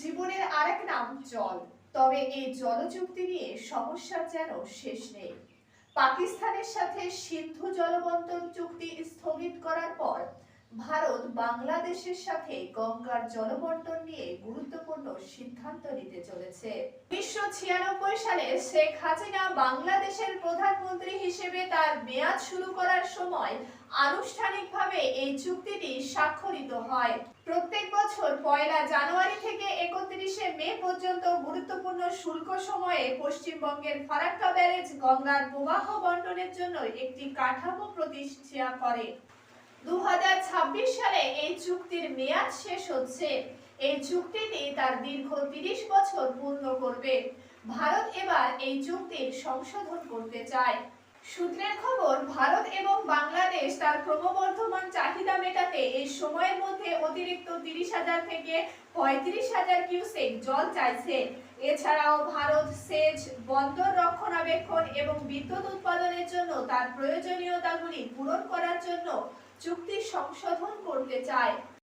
জীবনের আরেক নাম জল। তবে এই জল চুক্তি নিয়ে সমস্যা যেন শেষ নেই। পাকিস্তানের সাথে সিন্ধু জলবন্টন চুক্তি স্থগিত করার পর বাংলাদেশের সাথে গঙ্গার জলবন্টন নিয়ে গুরুত্বপূর্ণ সিদ্ধান্ত নিতে চলেছে। উনিশশো ছিয়ানব্বই সালে শেখ হাসিনা বাংলাদেশের প্রধানমন্ত্রী হিসেবে তার মেয়াদ শুরু করার সময় আনুষ্ঠানিকভাবে এই চুক্তিটি স্বাক্ষরিত হয়। প্রত্যেক বছর পয়লা জানুয়ারি থেকে একত্রিশে মে পর্যন্ত গুরুত্বপূর্ণ শুল্ক সময়ে পশ্চিমবঙ্গের ফারাক্কা ব্যারেজ গঙ্গার প্রবাহ বন্টনের জন্য একটি কাঠামো প্রতিষ্ঠা করে। দু সালে এই চুক্তির মেয়াদ শেষ হচ্ছে। এই চুক্তিটি তার দীর্ঘ তিরিশ বছর পূর্ণ করবে। ভারত এবার এই চুক্তির সংশোধন করতে চায়। সূত্রের খবর, ভারত এবং বাংলাদেশ তার ক্রমবর্ধমান চাহিদা মেটাতে এই সময়ের মধ্যে অতিরিক্ত তিরিশ হাজার থেকে পঁয়ত্রিশ হাজার কিউসেক জল চাইছে। এছাড়াও ভারত সেচ, বন্দর রক্ষণাবেক্ষণ এবং বিদ্যুৎ উৎপাদনের জন্য তার প্রয়োজনীয়তাগুলি পূরণ করার জন্য চুক্তি সংশোধন করতে চায়।